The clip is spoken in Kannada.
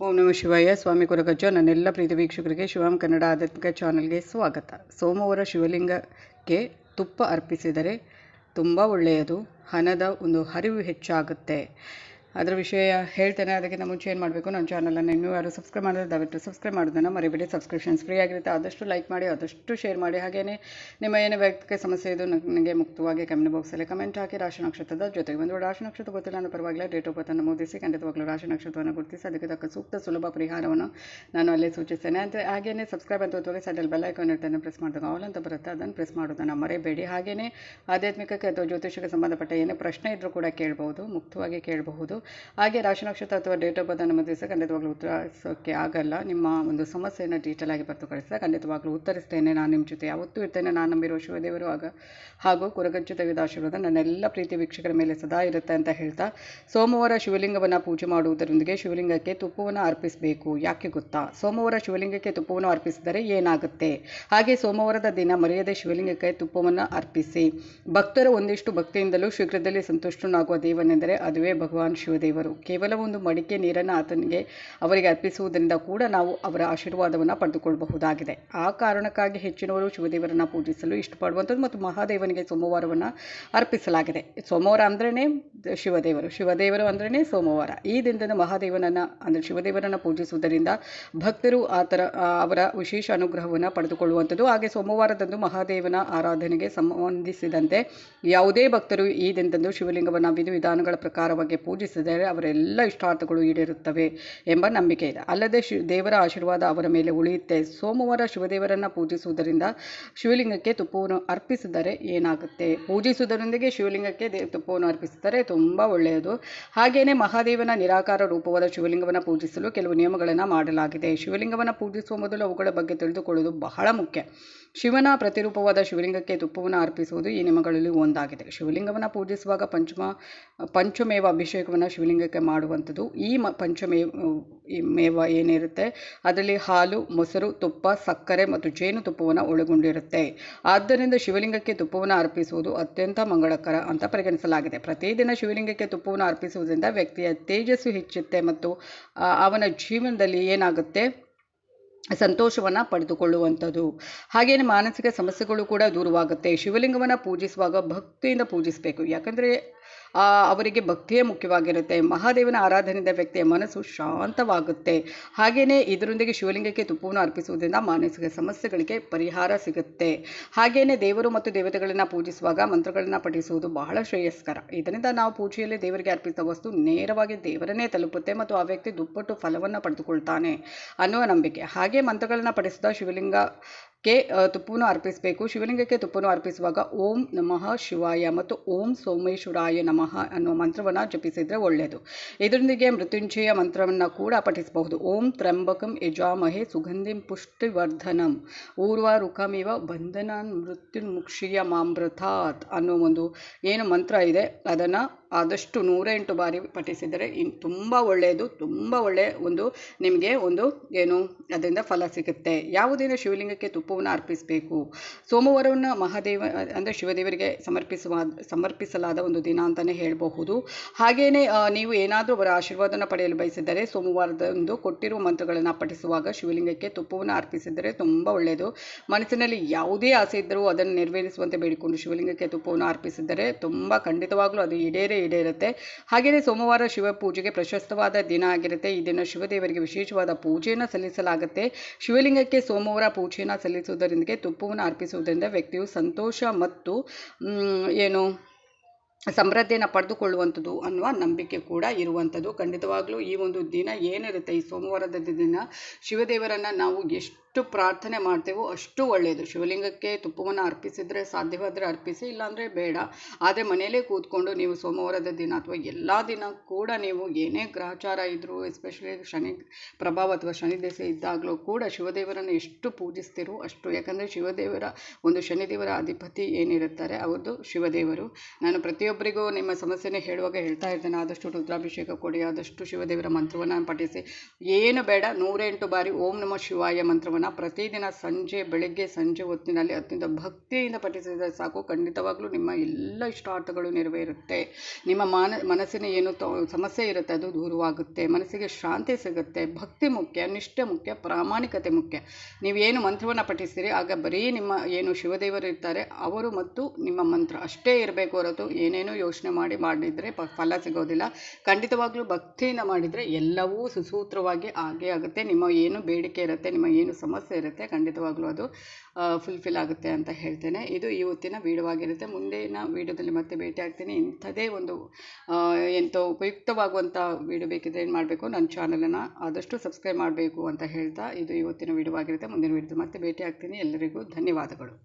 ಓಂ ನಮ ಶಿವಾಯ. ಸ್ವಾಮಿ ಕೊರಗಜ್ಜ. ನನ್ನೆಲ್ಲ ಪ್ರೀತಿ ವೀಕ್ಷಕರಿಗೆ ಶಿವಂ ಕನ್ನಡ ಆಧ್ಯಾತ್ಮಿಕ ಚಾನಲ್ಗೆ ಸ್ವಾಗತ. ಸೋಮವಾರ ಶಿವಲಿಂಗಕ್ಕೆ ತುಪ್ಪ ಅರ್ಪಿಸಿದರೆ ತುಂಬ ಒಳ್ಳೆಯದು. ಹಣದ ಒಂದು ಹರಿವು ಹೆಚ್ಚಾಗುತ್ತೆ. ಅದರ ವಿಷಯ ಹೇಳ್ತೇನೆ ಅದಕ್ಕಿಂತ ಮುಂಚೆ ಏನು ಮಾಡಬೇಕು ನನ್ನ ಚಾನಲನ್ನು ಇನ್ನೂ ಯಾರು ಸಬ್ಸ್ಕ್ರೈಬ್ ಮಾಡಿದ್ರೆ ದಯವಿಟ್ಟು ಸಬ್ಸ್ಕ್ರೈಬ್ ಮಾಡೋದನ್ನು ಮರಿಬೇಡಿ. ಸಬ್ಸ್ಕ್ರಿಪ್ಷನ್ಸ್ ಫ್ರೀ ಆಗಿರುತ್ತೆ, ಆದಷ್ಟು ಲೈಕ್ ಮಾಡಿ, ಆದಷ್ಟು ಶೇರ್ ಮಾಡಿ. ಹಾಗೆಯೇ ನಿಮ್ಮ ಏನೇ ವ್ಯಕ್ತಿಗೆ ಸಮಸ್ಯೆ ಇದು ನನಗೆ ಮುಕ್ತವಾಗಿ ಕಮೆಂಟ್ ಬಾಕ್ಸಲ್ಲಿ ಕಮೆಂಟ್ ಹಾಕಿ. ರಾಶಿ ನಕ್ಷತ್ರದ ಜೊತೆಗೆ ಒಂದು ರಾಶಿ ನಕ್ಷತ್ರ ಗೊತ್ತಿಲ್ಲ ಅನ್ನೋ ಪರವಾಗಿಲ್ಲ. ಡೇಟ್ ಆಫ್ ಬರ್ತ್ ನಮೂದಿಸಿ ಖಂಡಿತವಾಗ್ಲೂ ರಾಶಿ ನಕ್ಷತ್ರವನ್ನು ಗುರುತಿಸಿ ಅದಕ್ಕೆ ತಕ್ಕ ಸೂಕ್ತ ಸುಲಭ ಪರಿಹಾರವನ್ನು ನಾನು ಅಲ್ಲೇ ಸೂಚಿಸ್ತೇನೆ. ಅಂತ ಹಾಗೆಯೇ ಸಬ್ಸ್ಕ್ರೈಬ್ ಅಂತ ಹೋಗಿ ಸೈಡಲ್ಲಿ ಬೆಲ್ ಐಕಾನ್ ಇರ್ತೇನೆ ಪ್ರೆಸ್ ಮಾಡಿದಾಗ ಆಲ್ ಅಂತ ಬರುತ್ತೆ. ಅದನ್ನು ಪ್ರೆಸ್ ಮಾಡೋದನ್ನು ಮರೆಯಬೇಡಿ ಹಾಗೆಯೇ ಆಧ್ಯಾತ್ಮಿಕಕ್ಕೆ ಅಥವಾ ಜ್ಯೋತಿಷಕ್ಕೆ ಸಂಬಂಧಪಟ್ಟ ಏನೇ ಪ್ರಶ್ನೆ ಇದ್ದರೂ ಕೂಡ ಕೇಳಬಹುದು, ಮುಕ್ತವಾಗಿ ಕೇಳಬಹುದು. ಹಾಗೆ ರಾಶಿ ನಕ್ಷತ್ರ ಅಥವಾ ಡೇಟ್ ಆಫ್ ಬರ್ತ್ ನಮೂದಿಸಿ ಖಂಡಿತವಾಗ್ಲೂ ಉತ್ತರಿಸೋಕ್ಕೆ ಆಗಲ್ಲ. ನಿಮ್ಮ ಒಂದು ಸಮಸ್ಯೆಯನ್ನು ಡೀಟೇಲ್ ಆಗಿ ಬರ್ತು ಕಳಿಸಿದ ಖಂಡಿತವಾಗ್ಲೂ ಉತ್ತರಿಸ್ತೇನೆ ನಾನು ನಿಮ್ಮ ಜೊತೆ. ಯಾವತ್ತೂ ಇರ್ತೇನೆ, ನಾನು ನಂಬಿರುವ ಶಿವದೇವರು ಆಗ ಹಾಗೂ ಕುರಗಜ್ಜು ತೆಗೆದ ಆಶೀರ್ವಾದ ನನ್ನೆಲ್ಲ ಪ್ರೀತಿ ವೀಕ್ಷಕರ ಮೇಲೆ ಸದಾ ಇರುತ್ತೆ ಅಂತ ಹೇಳ್ತಾ, ಸೋಮವಾರ ಶಿವಲಿಂಗವನ್ನು ಪೂಜೆ ಮಾಡುವುದರೊಂದಿಗೆ ಶಿವಲಿಂಗಕ್ಕೆ ತುಪ್ಪವನ್ನು ಅರ್ಪಿಸಬೇಕು. ಯಾಕೆ ಗೊತ್ತಾ? ಸೋಮವಾರ ಶಿವಲಿಂಗಕ್ಕೆ ತುಪ್ಪವನ್ನು ಅರ್ಪಿಸಿದರೆ ಏನಾಗುತ್ತೆ? ಹಾಗೆ ಸೋಮವಾರದ ದಿನ ಮರೆಯದೆ ಶಿವಲಿಂಗಕ್ಕೆ ತುಪ್ಪವನ್ನು ಅರ್ಪಿಸಿ. ಭಕ್ತರು ಒಂದಿಷ್ಟು ಭಕ್ತಿಯಿಂದಲೂ ಶೀಘ್ರದಲ್ಲಿ ಸಂತುಷ್ಟನಾಗುವ ದೇವನೆಂದರೆ ಅದುವೇ ಭಗವಾನ್ ಶಿವದೇವರು ಕೇವಲ ಒಂದು ಮಡಿಕೆ ನೀರನ್ನು ಆತನಿಗೆ ಅವರಿಗೆ ಅರ್ಪಿಸುವುದರಿಂದ ಕೂಡ ನಾವು ಅವರ ಆಶೀರ್ವಾದವನ್ನು ಪಡೆದುಕೊಳ್ಳಬಹುದಾಗಿದೆ. ಆ ಕಾರಣಕ್ಕಾಗಿ ಹೆಚ್ಚಿನವರು ಶಿವದೇವರನ್ನು ಪೂಜಿಸಲು ಇಷ್ಟಪಡುವಂಥದ್ದು ಮತ್ತು ಮಹಾದೇವನಿಗೆ ಸೋಮವಾರವನ್ನು ಅರ್ಪಿಸಲಾಗಿದೆ. ಸೋಮವಾರ ಅಂದ್ರೇ ಶಿವದೇವರು. ಶಿವದೇವರು ಅಂದ್ರೇ ಸೋಮವಾರ. ಈ ದಿನದಿಂದ ಮಹಾದೇವನನ್ನು, ಅಂದರೆ ಶಿವದೇವರನ್ನು ಪೂಜಿಸುವುದರಿಂದ ಭಕ್ತರು ಆತರ ಅವರ ವಿಶೇಷ ಅನುಗ್ರಹವನ್ನು ಪಡೆದುಕೊಳ್ಳುವಂಥದ್ದು ಹಾಗೆ ಸೋಮವಾರದಂದು ಮಹಾದೇವನ ಆರಾಧನೆಗೆ ಸಂಬಂಧಿಸಿದಂತೆ ಯಾವುದೇ ಭಕ್ತರು ಈ ದಿನದಂದು ಶಿವಲಿಂಗವನ್ನು ವಿಧಿವಿಧಾನಗಳ ಪ್ರಕಾರವಾಗಿ ಪೂಜಿಸಿದರೆ ಅವರೆಲ್ಲ ಇಷ್ಟಾರ್ಥಗಳು ಈಡೇರುತ್ತವೆ ಎಂಬ ನಂಬಿಕೆ ಇದೆ. ಅಲ್ಲದೆ ಶಿ, ದೇವರ ಆಶೀರ್ವಾದ ಅವರ ಮೇಲೆ ಉಳಿಯುತ್ತೆ. ಸೋಮವಾರ ಶಿವದೇವರನ್ನು ಪೂಜಿಸುವುದರಿಂದ ಶಿವಲಿಂಗಕ್ಕೆ ತುಪ್ಪವನ್ನು ಅರ್ಪಿಸಿದರೆ ಏನಾಗುತ್ತೆ? ಪೂಜಿಸುವುದರೊಂದಿಗೆ ಶಿವಲಿಂಗಕ್ಕೆ ದೇ, ತುಪ್ಪವನ್ನು ಅರ್ಪಿಸಿದರೆ ತುಂಬ ಒಳ್ಳೆಯದು. ಹಾಗೆಯೇ ಮಹಾದೇವನ ನಿರಾಕಾರ ರೂಪವಾದ ಶಿವಲಿಂಗವನ್ನು ಪೂಜಿಸಲು ಕೆಲವು ನಿಯಮಗಳನ್ನು ಮಾಡಲಾಗಿದೆ. ಶಿವಲಿಂಗವನ್ನು ಪೂಜಿಸುವ ಮೊದಲು ಅವುಗಳ ಬಗ್ಗೆ ತಿಳಿದುಕೊಳ್ಳುವುದು ಬಹಳ ಮುಖ್ಯ. ಶಿವನ ಪ್ರತಿರೂಪವಾದ ಶಿವಲಿಂಗಕ್ಕೆ ತುಪ್ಪವನ್ನು ಅರ್ಪಿಸುವುದು ಈ ನಿಯಮಗಳಲ್ಲಿ ಒಂದಾಗಿದೆ. ಶಿವಲಿಂಗವನ್ನು ಪೂಜಿಸುವಾಗ ಪಂಚಮ ಪಂಚಮೇವ ಅಭಿಷೇಕವನ್ನು ಶಿವಲಿಂಗಕ್ಕೆ ಮಾಡುವಂಥದ್ದು. ಈ ಮ, ಪಂಚಮೇ ಮೇವ ಏನಿರುತ್ತೆ? ಅದರಲ್ಲಿ ಹಾಲು, ಮೊಸರು, ತುಪ್ಪ, ಸಕ್ಕರೆ ಮತ್ತು ಜೇನುತುಪ್ಪವನ್ನು ಒಳಗೊಂಡಿರುತ್ತೆ. ಆದ್ದರಿಂದ ಶಿವಲಿಂಗಕ್ಕೆ ತುಪ್ಪವನ್ನು ಅರ್ಪಿಸುವುದು ಅತ್ಯಂತ ಮಂಗಳಕರ ಅಂತ ಪರಿಗಣಿಸಲಾಗಿದೆ. ಪ್ರತಿದಿನ ಶಿವಲಿಂಗಕ್ಕೆ ತುಪ್ಪವನ್ನು ಅರ್ಪಿಸುವುದರಿಂದ ವ್ಯಕ್ತಿಯ ತೇಜಸ್ಸು ಹೆಚ್ಚುತ್ತೆ ಮತ್ತು ಅವನ ಜೀವನದಲ್ಲಿ ಏನಾಗುತ್ತೆ? ಸಂತೋಷವನ್ನು ಪಡೆದುಕೊಳ್ಳುವಂಥದ್ದು. ಹಾಗೆಯೇ ಮಾನಸಿಕ ಸಮಸ್ಯೆಗಳು ಕೂಡ ದೂರವಾಗುತ್ತೆ. ಶಿವಲಿಂಗವನ್ನು ಪೂಜಿಸುವಾಗ ಭಕ್ತಿಯಿಂದ ಪೂಜಿಸಬೇಕು. ಯಾಕಂದರೆ ಅವರಿಗೆ ಭಕ್ತಿಯೇ ಮುಖ್ಯವಾಗಿರುತ್ತೆ. ಮಹಾದೇವನ ಆರಾಧನೆಯಿಂದ ವ್ಯಕ್ತಿಯ ಮನಸ್ಸು ಶಾಂತವಾಗುತ್ತೆ. ಹಾಗೆಯೇ ಇದರೊಂದಿಗೆ ಶಿವಲಿಂಗಕ್ಕೆ ತುಪ್ಪವನ್ನು ಅರ್ಪಿಸುವುದರಿಂದ ಮಾನಸಿಕ ಸಮಸ್ಯೆಗಳಿಗೆ ಪರಿಹಾರ ಸಿಗುತ್ತೆ. ಹಾಗೆಯೇ ದೇವರು ಮತ್ತು ದೇವತೆಗಳನ್ನು ಪೂಜಿಸುವಾಗ ಮಂತ್ರಗಳನ್ನು ಪಠಿಸುವುದು ಬಹಳ ಶ್ರೇಯಸ್ಕರ. ಇದರಿಂದ ನಾವು ಪೂಜೆಯಲ್ಲಿ ದೇವರಿಗೆ ಅರ್ಪಿಸಿದ ವಸ್ತು ನೇರವಾಗಿ ದೇವರನ್ನೇ ತಲುಪುತ್ತೆ ಮತ್ತು ಆ ವ್ಯಕ್ತಿ ದುಪ್ಪಟ್ಟು ಫಲವನ್ನು ಪಡೆದುಕೊಳ್ತಾನೆ ಅನ್ನುವ ನಂಬಿಕೆ. ಹಾಗೆ ಮಂತ್ರಗಳನ್ನು ಪಠಿಸಿದ ಶಿವಲಿಂಗ ಕ್ಕೆ ತುಪ್ಪವನ್ನು ಅರ್ಪಿಸಬೇಕು. ಶಿವಲಿಂಗಕ್ಕೆ ತುಪ್ಪವನ್ನು ಅರ್ಪಿಸುವಾಗ ಓಂ ನಮಃ ಶಿವಾಯ ಮತ್ತು ಓಂ ಸೋಮೇಶ್ವರಾಯ ನಮಃ ಅನ್ನುವ ಮಂತ್ರವನ್ನು ಜಪಿಸಿದರೆ ಒಳ್ಳೆಯದು ಇದರೊಂದಿಗೆ ಮೃತ್ಯುಂಜಯ ಮಂತ್ರವನ್ನು ಕೂಡ ಪಠಿಸಬಹುದು. ಓಂ ತ್ರಂಬಕಂ ಯಜಾಮಹೆ ಸುಗಂಧಿಂ ಪುಷ್ಟಿವರ್ಧನಂ. ಊರ್ವ ರುಖಮಿವ ಬಂಧನಾನ್ ಮೃತ್ಯುನ್ಮುಕ್ಷಿಯ ಮಾಮೃತಾತ್ ಅನ್ನೋ ಒಂದು ಏನು ಮಂತ್ರ ಇದೆ. ಅದನ್ನು ಆದಷ್ಟು ನೂರ ಎಂಟು ಬಾರಿ ಪಠಿಸಿದರೆ ಇನ್ನು ತುಂಬ ಒಳ್ಳೆಯದು ತುಂಬ ಒಳ್ಳೆಯ ಒಂದು ನಿಮಗೆ ಒಂದು ಏನು, ಅದರಿಂದ ಫಲ ಸಿಗುತ್ತೆ. ಯಾವುದೇನೋ ಶಿವಲಿಂಗಕ್ಕೆ ತುಪ್ಪವನ್ನು ಅರ್ಪಿಸಬೇಕು. ಸೋಮವಾರವನ್ನು ಮಹಾದೇವ, ಅಂದರೆ ಶಿವದೇವರಿಗೆ ಸಮರ್ಪಿಸುವ, ಸಮರ್ಪಿಸಲಾದ ಒಂದು ದಿನ ಅಂತಲೇ ಹೇಳಬಹುದು. ಹಾಗೆಯೇ ನೀವು ಏನಾದರೂ ಅವರ ಆಶೀರ್ವಾದನ ಪಡೆಯಲು ಬಯಸಿದರೆ ಸೋಮವಾರದಂದು ಕೊಟ್ಟಿರುವ ಮಂತ್ರಗಳನ್ನು ಪಠಿಸುವಾಗ ಶಿವಲಿಂಗಕ್ಕೆ ತುಪ್ಪವನ್ನು ಅರ್ಪಿಸಿದರೆ ತುಂಬ ಒಳ್ಳೆಯದು ಮನಸ್ಸಿನಲ್ಲಿ ಯಾವುದೇ ಆಸೆ ಇದ್ದರೂ ಅದನ್ನು ನೆರವೇರಿಸುವಂತೆ ಬೇಡಿಕೊಂಡು ಶಿವಲಿಂಗಕ್ಕೆ ತುಪ್ಪವನ್ನು ಅರ್ಪಿಸಿದರೆ ತುಂಬ ಖಂಡಿತವಾಗ್ಲೂ ಅದು ಈಡೇರೇ ಈಡೇರುತ್ತೆ. ಹಾಗೆಯೇ ಸೋಮವಾರ ಶಿವ ಪೂಜೆಗೆ ಪ್ರಶಸ್ತವಾದ ದಿನ ಆಗಿರುತ್ತೆ. ಈ ದಿನ ಶಿವದೇವರಿಗೆ ವಿಶೇಷವಾದ ಪೂಜೆಯನ್ನು ಸಲ್ಲಿಸಲಾಗುತ್ತೆ. ಶಿವಲಿಂಗಕ್ಕೆ ಸೋಮವಾರ ಪೂಜೆಯನ್ನು ಸಲ್ಲಿಸುವುದರೊಂದಿಗೆ ತುಪ್ಪವನ್ನು ಅರ್ಪಿಸುವುದರಿಂದ ವ್ಯಕ್ತಿಯು ಸಂತೋಷ ಮತ್ತು ಏನು ಸಮೃದ್ಧಿಯನ್ನು ಪಡೆದುಕೊಳ್ಳುವಂಥದ್ದು ಅನ್ನುವ ನಂಬಿಕೆ ಕೂಡ ಇರುವಂಥದ್ದು ಖಂಡಿತವಾಗ್ಲೂ ಈ ಒಂದು ದಿನ ಏನಿರುತ್ತೆ? ಈ ಸೋಮವಾರದ ದಿನ ಶಿವದೇವರನ್ನು ನಾವು ಎಷ್ಟು ಪ್ರಾರ್ಥನೆ ಮಾಡ್ತೇವೋ ಅಷ್ಟು ಒಳ್ಳೆಯದು ಶಿವಲಿಂಗಕ್ಕೆ ತುಪ್ಪವನ್ನು ಅರ್ಪಿಸಿದರೆ ಸಾಧ್ಯವಾದರೆ ಅರ್ಪಿಸಿ, ಇಲ್ಲಾಂದರೆ ಬೇಡ. ಆದರೆ ಮನೆಯಲ್ಲೇ ಕೂತ್ಕೊಂಡು ನೀವು ಸೋಮವಾರದ ದಿನ ಅಥವಾ ಎಲ್ಲ ದಿನ ಕೂಡ ನೀವು ಏನೇ ಗ್ರಹಚಾರ ಇದ್ದರೂ ಎಸ್ಪೆಷಲಿ ಶನಿ ಪ್ರಭಾವ ಅಥವಾ ಶನಿ ದೆಸೆ ಇದ್ದಾಗಲೂ ಕೂಡ ಶಿವದೇವರನ್ನು ಎಷ್ಟು ಪೂಜಿಸ್ತಿರೋ ಅಷ್ಟು. ಯಾಕಂದರೆ ಶಿವದೇವರ ಒಂದು ಶನಿದೇವರ ಅಧಿಪತಿ ಏನಿರುತ್ತಾರೆ, ಅವ್ರದ್ದು ಶಿವದೇವರು. ನಾನು ಪ್ರತಿಯೊಬ್ಬರಿಗೂ ನಿಮ್ಮ ಸಮಸ್ಯೆನೇ ಹೇಳುವಾಗ ಹೇಳ್ತಾ ಇರ್ತೇನೆ, ಆದಷ್ಟು ರುದ್ರಾಭಿಷೇಕ ಕೊಡಿ, ಆದಷ್ಟು ಶಿವದೇವರ ಮಂತ್ರವನ್ನು ಪಠಿಸಿ. ಏನು ಬೇಡ, ನೂರೆಂಟು ಬಾರಿ ಓಂ ನಮಃ ಶಿವಾಯ ಮಂತ್ರವನ್ನು ಪ್ರತಿದಿನ ಸಂಜೆ, ಬೆಳಗ್ಗೆ ಸಂಜೆ ಹೊತ್ತಿನಲ್ಲಿ ಅತ್ಯಂತ ಭಕ್ತಿಯಿಂದ ಪಠಿಸಿದರೆ ಸಾಕು. ಖಂಡಿತವಾಗ್ಲೂ ನಿಮ್ಮ ಎಲ್ಲ ಇಷ್ಟಾರ್ಥಗಳು ನೆರವೇರುತ್ತೆ. ನಿಮ್ಮ ಮಾನ, ಮನಸ್ಸಿನ ಏನು ಸಮಸ್ಯೆ ಇರುತ್ತೆ ಅದು ದೂರವಾಗುತ್ತೆ. ಮನಸ್ಸಿಗೆ ಶಾಂತಿ ಸಿಗುತ್ತೆ. ಭಕ್ತಿ ಮುಖ್ಯ, ನಿಷ್ಠೆ ಮುಖ್ಯ, ಪ್ರಾಮಾಣಿಕತೆ ಮುಖ್ಯ. ನೀವೇನು ಮಂತ್ರವನ್ನು ಪಠಿಸ್ತೀರಿ, ಆಗ ಬರೀ ನಿಮ್ಮ ಏನು ಶಿವದೇವರು ಇರ್ತಾರೆ, ಅವರು ಮತ್ತು ನಿಮ್ಮ ಮಂತ್ರ ಅಷ್ಟೇ ಇರಬೇಕು ಹೊರತು ಏನೇನು ಯೋಚನೆ ಮಾಡಿ, ಮಾಡಿದರೆ ಫಲ ಸಿಗೋದಿಲ್ಲ. ಖಂಡಿತವಾಗ್ಲೂ ಭಕ್ತಿಯಿಂದ ಮಾಡಿದರೆ ಎಲ್ಲವೂ ಸುಸೂತ್ರವಾಗಿ ಆಗೇ ಆಗುತ್ತೆ. ನಿಮ್ಮ ಏನು ಬೇಡಿಕೆ ಇರುತ್ತೆ, ನಿಮ್ಮ ಏನು ಸಮಸ್ಯೆ ಇರುತ್ತೆ, ಖಂಡಿತವಾಗ್ಲೂ ಅದು ಫುಲ್ಫಿಲ್ ಆಗುತ್ತೆ ಅಂತ ಹೇಳ್ತೇನೆ. ಇದು ಇವತ್ತಿನ ವಿಡಿಯೋವಾಗಿರುತ್ತೆ. ಮುಂದಿನ ವಿಡಿಯೋದಲ್ಲಿ ಮತ್ತೆ ಭೇಟಿ ಆಗ್ತೀನಿ. ಇಂಥದೇ ಒಂದು ಎಂಥ ಉಪಯುಕ್ತವಾಗುವಂಥ ವೀಡಿಯೋ ಬೇಕಿದ್ರೆ ಏನು ಮಾಡಬೇಕು? ನನ್ನ ಚಾನಲನ್ನು ಆದಷ್ಟು ಸಬ್ಸ್ಕ್ರೈಬ್ ಮಾಡಬೇಕು ಅಂತ ಹೇಳ್ತಾ ಇದು ಇವತ್ತಿನ ವಿಡಿಯೋ ಆಗಿರುತ್ತೆ ಮುಂದಿನ ವೀಡಿಯೋದಲ್ಲಿ ಮತ್ತೆ ಭೇಟಿ ಆಗ್ತೀನಿ. ಎಲ್ಲರಿಗೂ ಧನ್ಯವಾದಗಳು.